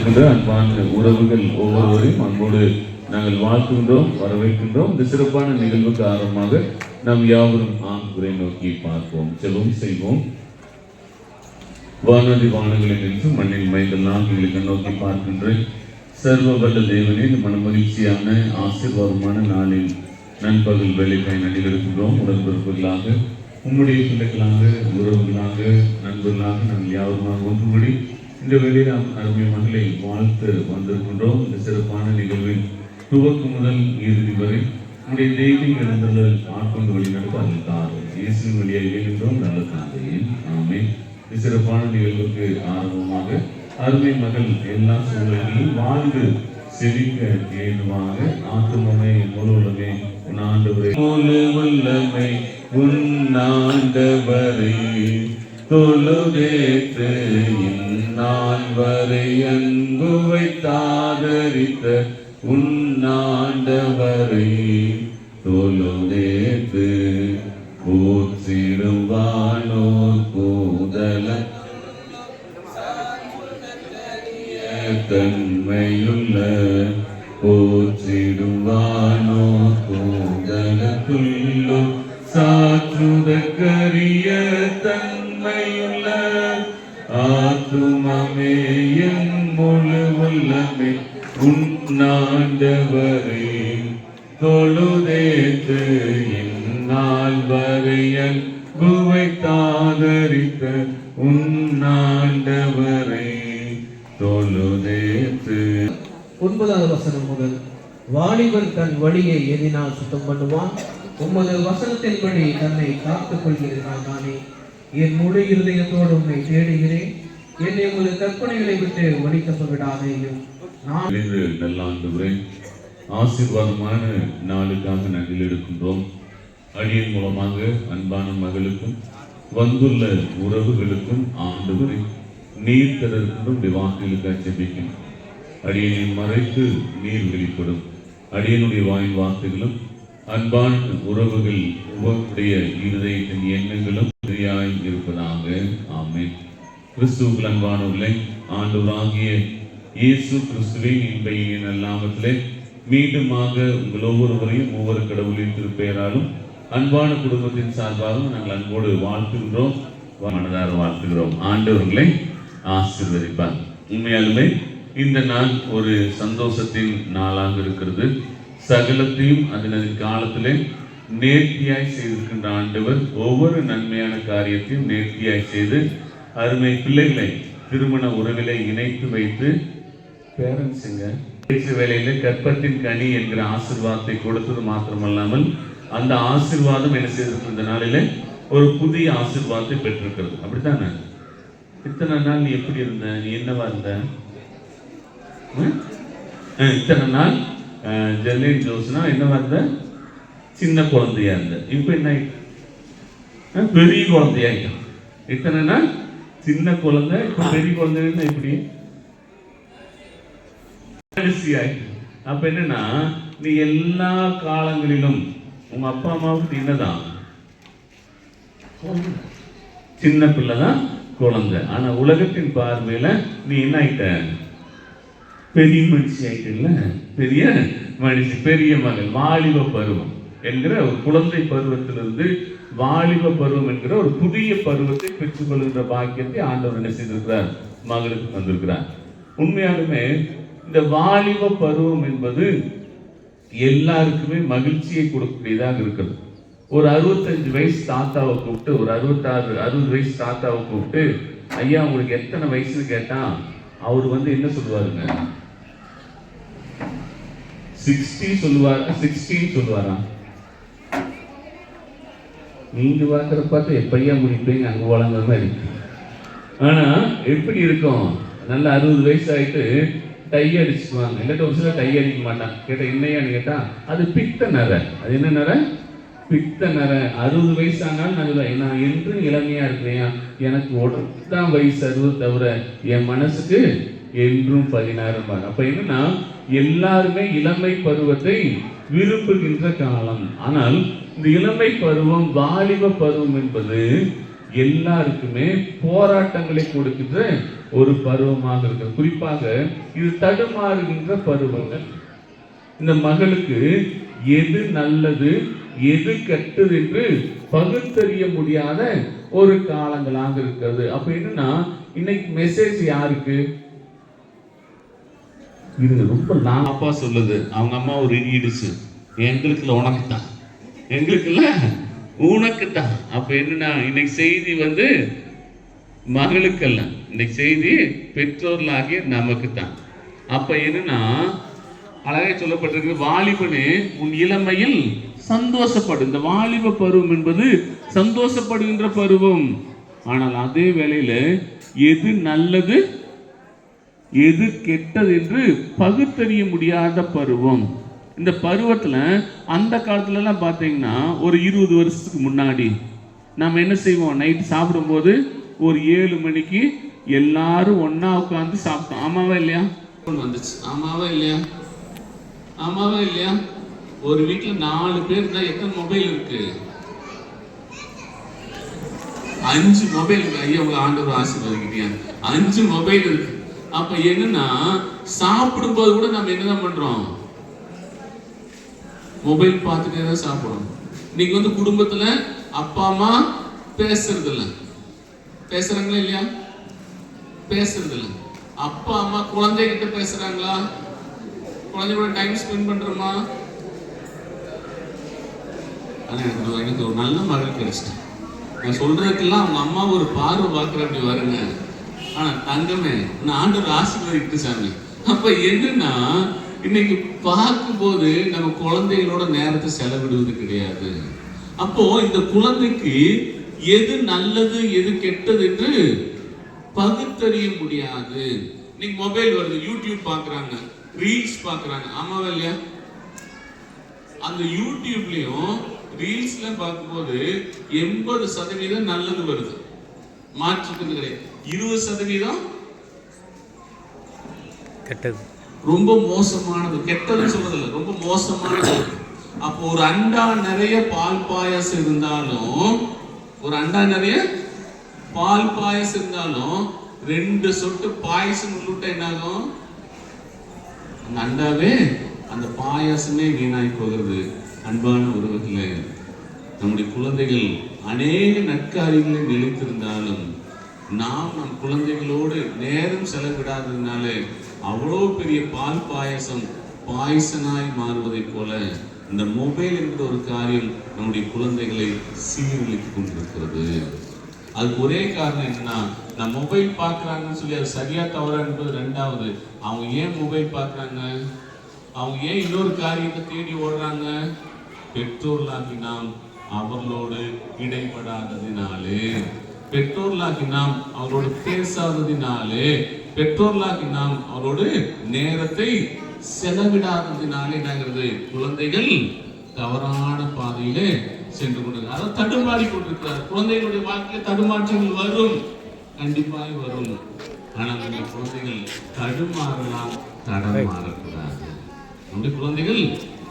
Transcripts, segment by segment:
இருக்கின்ற அன்பான உறவுகள் ஒவ்வொருவரையும் அன்போடு நாங்கள் வாழ்த்துகின்றோம் வரவேற்கின்றோம். இந்த சிறப்பான நிகழ்வுக்கு ஆரம்பமாக நாம் யாவரும் ஆண்குறை நோக்கி பார்ப்போம் செல்வம் செய்வோம். வானதி வானங்களில் நின்று மண்ணில் மைந்தல் நான்கு நோக்கி பார்க்கின்றேன் சர்வ வல்ல தேவனே இந்த மன மகிழ்ச்சியான ஆசீர்வாதமான நாளில் நண்பகல் வேலைக்காய் நடிகருக்கின்றோம் உடன்பிறப்புகளாக உம்முடைய பிள்ளைகளாக உறவுகளாக நண்பர்களாக நாங்கள் யாருமாக ஒன்றுபடி இந்த வேளையில் நாம் அருமை மகளை வாழ்த்து வந்திருக்கின்றோம். இந்த சிறப்பான நிகழ்வின் துவக்கம் முதல் இறுதி வரை நம்முடைய தெய்வீக எழுந்தல் ஆட்கொண்டு வழி நடத்த அதில் தாரும். இயேசுவின் வழியாக இயல்கின்றோம். நல்ல தந்தையில் ஆமே இந்த சிறப்பான நிகழ்வுக்கு ஆர்வமாக அருமை மகள் எல்லா சூழல்களிலும் வாழ்ந்து செவிக்க ஏதுவாக ஆத்துமமே முழுவதுமே உன் ஆண்டவரை. வரை வல்லமை உன் ஆண்டவரை. தொழுதேற்று இந்நாள் வரை அங்குவை தாதரித்த உன்னாண்டவரை தொழுதேற்று போற்றிடுவானோர் கூதல தன்மையுள்ள போற்றிடுவானோ கூதலுக்குள்ளோ சாற்றுதற்கு வழியை சுத்தம் பண்ணுவான். உமது வசனத்தின்படி தன்னை காத்துக் கொள்கிறீர்கள் தானே. என் முழு இருதயத்தோடு உன்னை தேடுகிறேன். என்னை உமது கற்பனைகளை விட்டு ஒழிக்கப்ப விடாதேயும் நல்லாண்டுகிறேன். ஆசீர்வாதமான நாளுக்காக நாங்கள் எடுக்கின்றோம். அடியின் மூலமாக அன்பான மகளுக்கும் வந்துள்ள உறவுகளுக்கும் ஆண்டவரை நீர் தரக்கும் வாக்குகளுக்காக ஜெபிக்கும் அடியனின் மறைத்து நீர் வெளிப்படும். அடியனுடைய வாயின் வார்த்தைகளும் அன்பான உறவுகள் உங்களுடைய இருதயத்தின் எண்ணங்களும் சரியாய் இருப்பதாக. ஆமென். கிறிஸ்துவுக்கு அன்பானவர்களை ஆண்டவராகிய இயேசு கிறிஸ்துவின் இன்பையின் அல்லாமத்திலே மீண்டுமாக உங்கள் ஒவ்வொருவரையும் ஒவ்வொரு கடவுளின் திருப்பெயராலும் அன்பான குடும்பத்தின் சார்பாகவும் நாங்கள் அன்போடு வாழ்த்துகின்றோம். மனதார வாழ்த்துகிறோம். ஆண்டவர்களை ஆசிர்வதிப்பார். உண்மையாலுமே இந்த நாள் ஒரு சந்தோஷத்தின் நாளாக இருக்கிறது. சகலத்தையும் அதனது காலத்திலே நேர்த்தியாய் செய்திருக்கின்ற ஆண்டவர் ஒவ்வொரு நன்மையான காரியத்தையும் நேர்த்தியாய் செய்து அருமை பிள்ளைகளை திருமண உறவிலை இணைத்து வைத்து பேரண்ட்ஸுங்க பேச்சு வேலையில கற்பத்தின் கனி என்கிற ஆசிர்வாதத்தை கொடுத்தது மாத்திரமல்லாமல் அந்த ஆசீர்வாதம் என்ன செய்திருக்கு இந்த நாளில ஒரு புதிய ஆசிர்வாதத்தை பெற்றிருக்கிறது. அப்படித்தானே? இத்தனை நாள் நீ எப்படி இருந்த? நீ என்னவா இருந்த? இத்தனை நாள் ஜெர்லின் ஜோஸ்னா என்னவா இருந்த சின்ன குழந்தையா இருந்த. இப்போ என்ன ஆயிட்டு? பெரிய குழந்தையாயிட்டான் இத்தனை நாள் சின்ன குழந்தை இப்போ பெரிய குழந்தைன்னா எப்படி ஆயிட்டு. அப்ப என்னன்னா நீ எல்லா காலங்களிலும் உங்க அப்பா அம்மாவுக்கு என்னதான்? சின்ன பிள்ளை தான் குழந்தை. ஆனா உலகத்தின் பார்வையில நீ என்ன ஆயிட்ட? பெரிய மனுஷி ஆயிட்டுல்ல பெரிய மனுஷி பெரிய மகள் வாலிப பருவம் என்கிற ஒரு குழந்தை பருவத்திலிருந்து வாலிப பருவம் என்கிற ஒரு புதிய பருவத்தை பெற்றுக்கொள்கின்ற பாக்கியத்தை ஆண்டவர் என்ன செய்திருக்கிறார்? மகளுக்கு தந்திருக்கிறார். உண்மையாலுமே இந்த வாலிப பருவம் என்பது எல்லாருக்குமே மகிழ்ச்சியை கொடுக்கக்கூடியதாக இருக்கிறது. ஒரு அறுபத்தஞ்சு வயசு தாத்தாவை கூப்பிட்டு ஒரு அறுபத்தாறு அறுபது வயசு தாத்தாவை கூப்பிட்டு ஐயா உங்களுக்கு எத்தனை வயசுன்னு கேட்டால் அவர் வந்து என்ன சொல்லுவாருங்க? சிக்ஸ்டி சொல்லுவார் சிக்ஸ்டின்னு சொல்லுவாராம் நீங்க பார்க்குற பார்த்து எப்படியா முடிப்பீங்க அங்க வழங்குற மாதிரி. ஆனா எப்படி இருக்கும்? நல்ல அறுபது வயசு ஆயிட்டு டை அடிச்சுக்குவாங்க இல்லாட்ட ஒரு சில டை அடிக்க மாட்டான் கேட்டா என்னையான்னு கேட்டா அது பித்த நர. அது என்ன நர? பித்த நர. அறுபது வயசு ஆனாலும் நான் நான் என்றும் இளமையா இருக்கிறேன் எனக்கு உடம்பு வயசு அறுபது தவிர என் மனசுக்கு என்றும் பதினாறு அப்போ அப்ப என்னன்னா எல்லாருமே இளமை பருவத்தை விரும்புகின்ற காலம். ஆனால் இந்த இளமை பருவம் வாலிப பருவம் என்பது எல்லாருக்குமே போராட்டங்களை கொடுக்கின்ற ஒரு பருவமாக இருக்கிறது. குறிப்பாக இது தடுமாறுகின்ற பருவங்கள். இந்த மகளுக்கு எது நல்லது எது கெட்டது என்று பகுத்தறிய முடியாத ஒரு காலங்களாக இருக்கிறது. அப்ப என்னன்னா இன்னைக்கு மெசேஜ் யாருக்கு? இது ரொம்ப நான் அப்பா சொல்லுது அவங்க அம்மா ஒரு இடி இடிச்சு எங்களுக்கு உனக்கு தான் எங்களுக்கு உனக்கு தான் அப்ப என்னன்னா இன்னைக்கு செய்தி வந்து மகளுக்கல்ல இன்னைக்கு செய்தி பெற்றோர்களாகிய நமக்கு தான் அப்ப என்னன்னா அழகாக சொல்லப்பட்டிருக்கு வாலிபனே உன் இளமையில் சந்தோஷப்படும் இந்த வாலிப பருவம் என்பது சந்தோஷப்படுகின்ற பருவம். ஆனால் அதே வேளையில் எது நல்லது எது கெட்டது என்று பகுத்தறிய முடியாத பருவம். இந்த பருவத்தில் அந்த காலத்துலலாம் பார்த்தீங்கன்னா ஒரு இருபது வருஷத்துக்கு முன்னாடி நம்ம என்ன செய்வோம்? நைட்டு சாப்பிடும்போது ஒரு ஏழு மணிக்கு எல்லாரும் ஒன்றா உட்காந்து சாப்பிட்டோம். ஆமாவா இல்லையா? ஒண்ணு வந்துச்சு. ஆமாவா இல்லையா? ஆமாவா இல்லையா? ஒரு வீட்டில் நாலு பேர் இருந்தால் எத்தனை மொபைல் இருக்கு? அஞ்சு மொபைல் இருக்கு. ஐயா உங்களை ஆண்டவர் ஆசீர்வதிக்கிட்டியா அஞ்சு மொபைல் இருக்கு. அப்ப என்னன்னா சாப்பிடும்போது கூட நம்ம என்னதான் பண்றோம்? மொபைல் பார்த்துட்டே தான் சாப்பிடுறோம் இன்னைக்கு வந்து குடும்பத்துல அப்பா அம்மா பேசுறது இல்ல பேசுறாங்களா இல்லையா? பேசுறது இல்ல அப்பா அம்மா குழந்தைகிட்ட பேசுறாங்களா? குழந்தை கூட டைம் ஸ்பெண்ட் பண்றோமா? ஆனா எனக்கு ஒரு- எனக்கு ஒரு நல்ல மகள் கிடைச்சிட்டேன். நான் சொல்றதுக்கெல்லாம் அவங்க அம்மா ஒரு பார்வை பார்க்குற அப்படி வருங்க. ஆனா தங்கமே நான் ஆண்டவர் ஆசீர்வதிக்கிட்டு சாமி. அப்ப என்னன்னா இன்னைக்கு பார்க்கும்போது நம்ம குழந்தைகளோட நேரத்தை செலவிடுவது கிடையாது. அப்போ இந்த குழந்தைக்கு எது நல்லது எது கெட்டது என்று பகுத்தறிய முடியாது. இன்னைக்கு மொபைல் வருது யூடியூப் பாக்குறாங்க ரீல்ஸ் பாக்குறாங்க ஆமாவா இல்லையா? அந்த யூடியூப்லயும் ரீல்ஸ்ல பார்க்கும்போது எண்பது சதவீதம் நல்லது வருது. மாற்றுக்கிறது கிடையாது. இருபது சதவீதம் கெட்டது. ரொம்ப மோசமானது. கெட்டதுன்னு சொல்றதில்ல. ரொம்ப மோசமானது. அப்போ ஒரு அண்டா நிறைய பால் பாயாசம் இருந்தாலும் ஒரு அண்டா நிறைய பால் பாயாசம் இருந்தாலும் ரெண்டு சொட்டு பாயசம் உள்ளிட்ட என்னாகும்? அந்த அண்டாவே அந்த பாயாசமே வீணாய் போகிறது. அன்பான உறவுகளே நம்முடைய குழந்தைகள் அநேக நற்காரியங்களை நிலைத்திருந்தாலும் நாம் நம் குழந்தைகளோடு நேரம் செலவிடாததுனால அவ்வளோ பெரிய பால் பாயசம் பாயசனாய் மாறுவதைப் போல இந்த மொபைல் என்கிற ஒரு காரியம் நம்முடைய குழந்தைகளை சீரழித்துக் கொண்டிருக்கிறது. அதுக்கு ஒரே காரணம் என்னன்னா நான் மொபைல் பார்க்குறாங்கன்னு சொல்லி அது சரியா தவறா என்பது ரெண்டாவது. அவங்க ஏன் மொபைல் பார்க்குறாங்க? அவங்க ஏன் இன்னொரு காரியத்தை தேடி ஓடுறாங்க? பெற்றோர்களாகி நாம் அவர்களோடு இடைப்படாததினாலே. பெற்றோர்களாகி நாம் அவரோடு பேசாததினாலே பெற்றோர்களாகி நாம் அவரோடு நேரத்தை செலவிடாததினாலே நாங்கிறது குழந்தைகள் தவறான பாதையிலே சென்று கொண்டிருக்கிறார். அதை தடுமாறி கொண்டிருக்கிறார். குழந்தைகளுடைய வாழ்க்கையில் தடுமாற்றங்கள் வரும். கண்டிப்பாய் வரும். ஆனால் அந்த குழந்தைகள் தடுமாறலாம் தடமாறக்கூடாது. நம்முடைய குழந்தைகள்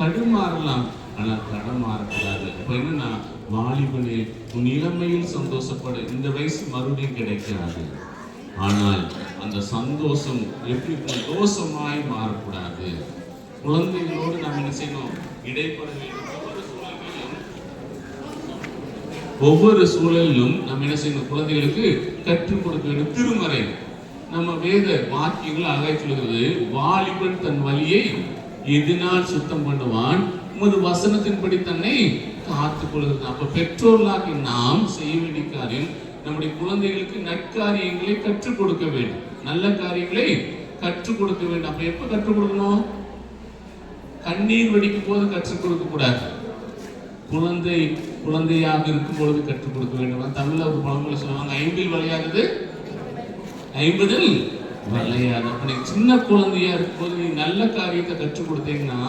தடுமாறலாம் ஆனால் தடமாறக்கூடாது. அப்ப என்னன்னா வாலிபனே உன் இளமையில் சந்தோஷப்பட. இந்த வயசு மறுபடியும் கிடைக்காது. ஆனால் அந்த சந்தோஷம் எப்படி இருக்கணும்? தோஷமாய் மாறக்கூடாது? குழந்தைகளோடு நாம் என்ன செய்யணும்? இடைப்பட வேண்டும். ஒவ்வொரு சூழலிலும் நம்ம என்ன செய்யணும்? குழந்தைகளுக்கு கற்றுக் கொடுக்க வேண்டும். திருமறை. நம்ம வேத வாக்கியங்கள் அழகாய் சொல்கிறது வாலிபன் தன் வழியை எதினால் சுத்தம் பண்ணுவான் உமது வசனத்தின்படி தன்னை காத்துக் கொள்கிறது. அப்ப பெற்றோர்களாகி நாம் செய்ய வேண்டிய காரியம் நம்முடைய குழந்தைகளுக்கு நற்காரியங்களை கற்றுக் கொடுக்க வேண்டும். நல்ல காரியங்களை கற்றுக் கொடுக்க வேண்டும். அப்ப எப்ப கற்றுக் கொடுக்கணும்? கண்ணீர் வெடிக்கும் போது கற்றுக் கொடுக்க கூடாது. குழந்தை குழந்தையாக இருக்கும் பொழுது கற்றுக் கொடுக்க வேண்டும். தமிழ்ல ஒரு பழமொழி சொல்லுவாங்க. ஐம்பில் விளையாடுது ஐம்பதில் விளையாது. அப்ப நீ சின்ன குழந்தையா இருக்கும்போது நீ நல்ல காரியத்தை கற்றுக் கொடுத்தீங்கன்னா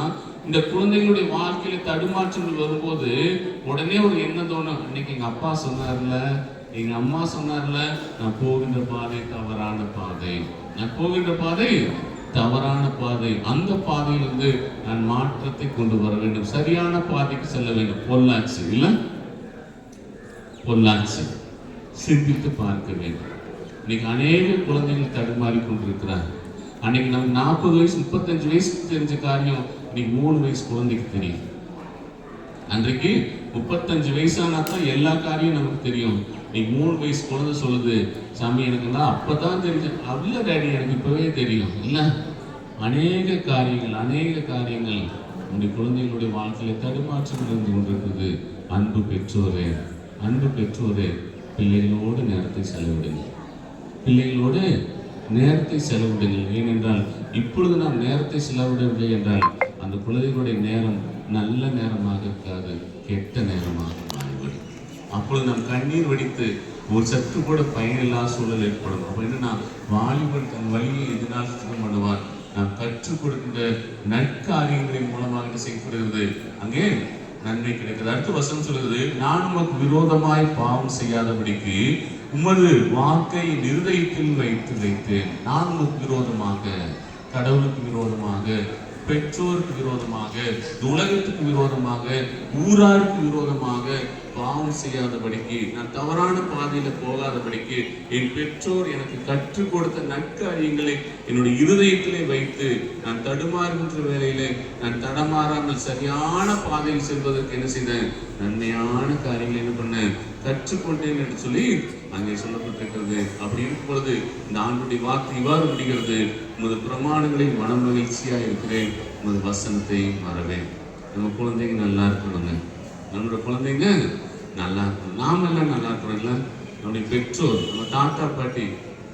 இந்த குழந்தைகளுடைய வாழ்க்கையில தடுமாற்றங்கள் வரும்போது உடனே ஒரு எண்ணம் தோணும். அன்னைக்கு எங்க அப்பா சொன்னார்ல எங்க அம்மா சொன்னார்ல நான் போகின்ற பாதை தவறான பாதை. நான் போகின்ற பாதை தவறான பாதை. அந்த பாதையிலிருந்து நான் மாற்றத்தை கொண்டு வர வேண்டும். சரியான பாதைக்கு செல்ல வேண்டும். பொள்ளாச்சி இல்ல? பொள்ளாச்சி. சிந்தித்து பார்க்க வேண்டும். இன்னைக்கு அநேக குழந்தைகள் தடுமாறி கொண்டிருக்கிறாங்க அன்னைக்கு நமக்கு நாற்பது வயசு முப்பத்தஞ்சு வயசுக்கு தெரிஞ்ச காரியம் இன்னைக்கு மூணு வயசு குழந்தைக்கு தெரியும். அன்றைக்கு முப்பத்தஞ்சு வயசானா தான் எல்லா காரியம் நமக்கு தெரியும். நீ மூணு வயசு குழந்தை சொல்லுது சாமி எனக்கு தான் அப்பதான் தெரிஞ்சு அவ்வளோ டேடி எனக்கு இப்பவே தெரியும். இல்ல. அநேக காரியங்கள் அநேக காரியங்கள் உங்களுடைய குழந்தைகளுடைய வாழ்க்கையில தடுமாற்றம் இருந்து கொண்டிருக்கிறது அன்பு பெற்றோரே அன்பு பெற்றோரே பிள்ளைகளோடு நேரத்தை செலவிடுங்க பிள்ளைகளோடு நேரத்தை செலவிடுங்கள். ஏனென்றால் இப்பொழுது நாம் நேரத்தை செலவிடவில்லை என்றால் அந்த குழந்தைகளுடைய நேரம் நல்ல நேரமாக இருக்காது கெட்ட நேரமாக மாறிவிடும். அப்பொழுது நாம் கண்ணீர் வடித்து ஒரு சற்று கூட பயனில்லாத சூழல் ஏற்படும். அப்போ என்னன்னா வாலிபன் தன் வழியை எதினால் சுத்தம் பண்ணுவான். நாம் கற்றுக் கொடுக்கின்ற நற்காரியங்களின் மூலமாக செய்யப்படுகிறது அங்கே நன்மை கிடைக்கிறது. அடுத்த வசனம் சொல்கிறது நான் உமக்கு விரோதமாய் பாவம் செய்யாதபடிக்கு உமது வாக்கை நிர்ணயத்தில் வைத்து வைத்தேன். நான் உமக்கு விரோதமாக கடவுளுக்கு விரோதமாக பெற்றோருக்கு விரோதமாக உலகத்துக்கு விரோதமாக ஊராருக்கு விரோதமாக பாவம் செய்யாதபடிக்கு நான் தவறான பாதையில போகாதபடிக்கு என் பெற்றோர் எனக்கு கற்றுக் கொடுத்த நற்காரியங்களை என்னுடைய இருதயத்திலே வைத்து நான் தடுமாறுகின்ற வேலையில நான் தடமாறாமல் சரியான பாதையில் செல்வதற்கு என்ன செய்தேன்? நன்மையான காரியங்களை என்ன பண்ணேன்? கற்றுக்கொண்டேன் என்று சொல்லி அங்கே சொல்லப்பட்டிருக்கிறது. அப்படி இருக்கும் பொழுது இந்த ஆண்டுடைய வார்த்தை இவ்வாறு முடிகிறது உமது பிரமாணங்களை மனம் மகிழ்ச்சியா இருக்கிறேன். உமது வசனத்தை மறவேன். நம்ம குழந்தைங்க நல்லா இருக்கணுங்க. நம்மளோட குழந்தைங்க நல்லா இருக்கணும். நாம் எல்லாம் நல்லா இருக்கிறோம்ல நம்முடைய பெற்றோர் நம்ம தாத்தா பாட்டி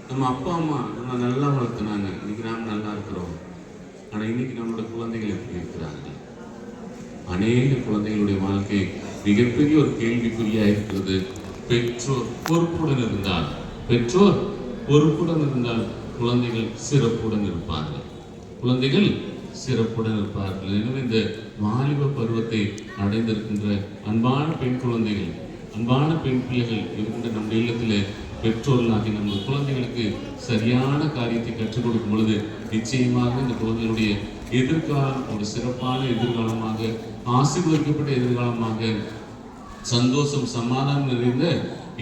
நம்ம அப்பா அம்மா நம்ம நல்லா வளர்த்துனாங்க. இன்னைக்கு நாம் நல்லா இருக்கிறோம். ஆனா இன்னைக்கு நம்மளோட குழந்தைகள் எப்படி இருக்கிறாங்க அநேக குழந்தைகளுடைய வாழ்க்கை மிகப்பெரிய ஒரு கேள்விக்குறியா இருக்கிறது. பெற்றோர் பொறுப்புடன் இருந்தால் பெற்றோர் பொறுப்புடன் இருந்தால் குழந்தைகள் சிறப்புடன் இருப்பார்கள். குழந்தைகள் சிறப்புடன் இருப்பார்கள். எனவே இந்த வாலிப பருவத்தை அடைந்திருக்கின்ற அன்பான பெண் குழந்தைகள் அன்பான பெண் பிள்ளைகள் இருக்கின்ற நம்முடைய இல்லத்தில் பெற்றோர்களாகி நம்ம குழந்தைகளுக்கு சரியான காரியத்தை கற்றுக் கொடுக்கும் பொழுது நிச்சயமாக இந்த குழந்தைகளுடைய எதிர்காலம் ஒரு சிறப்பான எதிர்காலமாக ஆசீர்வதிக்கப்பட்ட எதிர்காலமாக சந்தோஷம் சமாதானம் நிறைந்த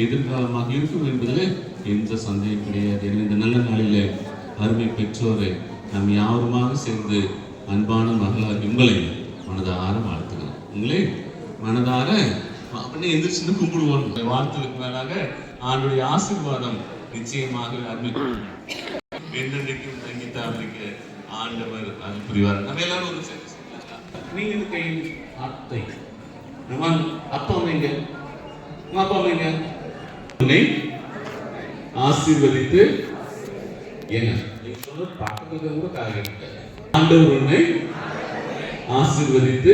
எதிர்காலமாக இருக்கும் என்பதில் எந்த சந்தேகம் கிடையாது. எனவே இந்த நல்ல நாளில் அருமை பெற்றோரை நம் யாருமாக சேர்ந்து அன்பான மகளார் உங்களை மனதார வாழ்த்துக்கிறோம் உங்களே மனதார அப்படின்னு எந்திரிச்சுன்னு கும்பிடுவோம் வாழ்த்துக்கு மேலாக ஆண்டுடைய ஆசீர்வாதம் நிச்சயமாக அருமை என்றென்றைக்கும் தங்கித்தாவிற்கு ஆண்டவர் அது புரிவார். நம்ம எல்லாரும் ஒரு சேர்ந்து நீங்க கையில் அத்தை நம்ம அப்பா அம்மைங்க உங்க அப்பா அம்மைங்க உன்னை ஆசீர்வதித்து என்ன? பக்கத்துல கூட காரியம் ஆண்டவர் உன்னை ஆசீர்வதித்து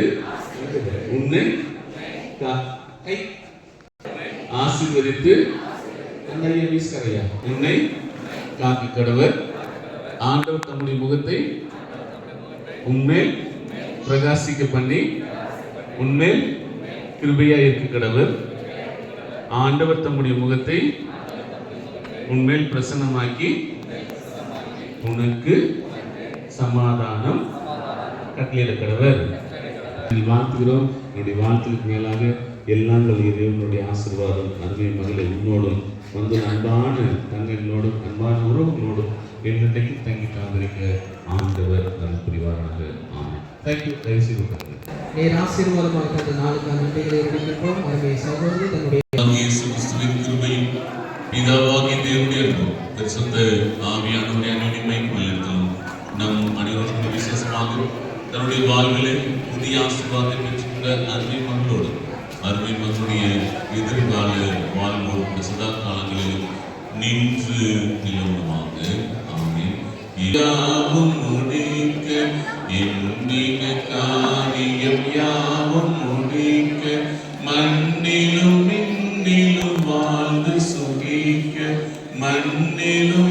உன்னை கா- கை ஆசீர்வதித்து கண்ணையை வீசுகரையா உன்னை காக்கு கடவர். ஆண்டவர் தம்முடைய முகத்தை உண்மை பிரகாசிக்க பண்ணி உண்மை கிருபையா இருக்க கடவர் ஆண்டவர் தம்முடைய முகத்தை உன்மேல் பிரசன்னமாக்கி உனக்கு சமாதானம் கட்டளையிட கடவர். இதில் வாழ்த்துகிறோம். என்னுடைய வாழ்த்துக்கு மேலாக எல்லாங்கள் இறைவனுடைய ஆசீர்வாதம் அருமை மகளை உன்னோடும் வந்து அன்பான தங்களோடும் அன்பான உறவுகளோடும் என்னென்றைக்கு தங்கி காந்திருக்க ஆண்டவர் நல் புரிவாராக. ஆமாம் தேங்க்யூ தயவுசெய்து உட்காருங்க. நீர் ஆசீர்வாதமாக தந்த நாளுக்கான நன்றிகளை எடுக்கின்றோம் அருமை சகோதரி தன்னுடைய கிருபையும் பிதாவாகிய தேவனுடைய பரிசுத்த ஆவியானவருடைய அன்பினையும் வழிநடத்தலும் நம் அனைவருக்கும் விசேஷமாக தன்னுடைய வாழ்விலே புதிய ஆசீர்வாதத்தை பெற்றுள்ள அருமை மகளோடு அருமை மகளுடைய எதிர்கால வாழ்வோடு இந்த சதா காலங்களிலும் நின்று நிலவுமாக யாவும் முடிக்க எண்ணின காரியம் யாவும் முடிக்க மண்ணிலும் மின்னிலும் வாழ்ந்து சுகிக்க மண்ணிலும்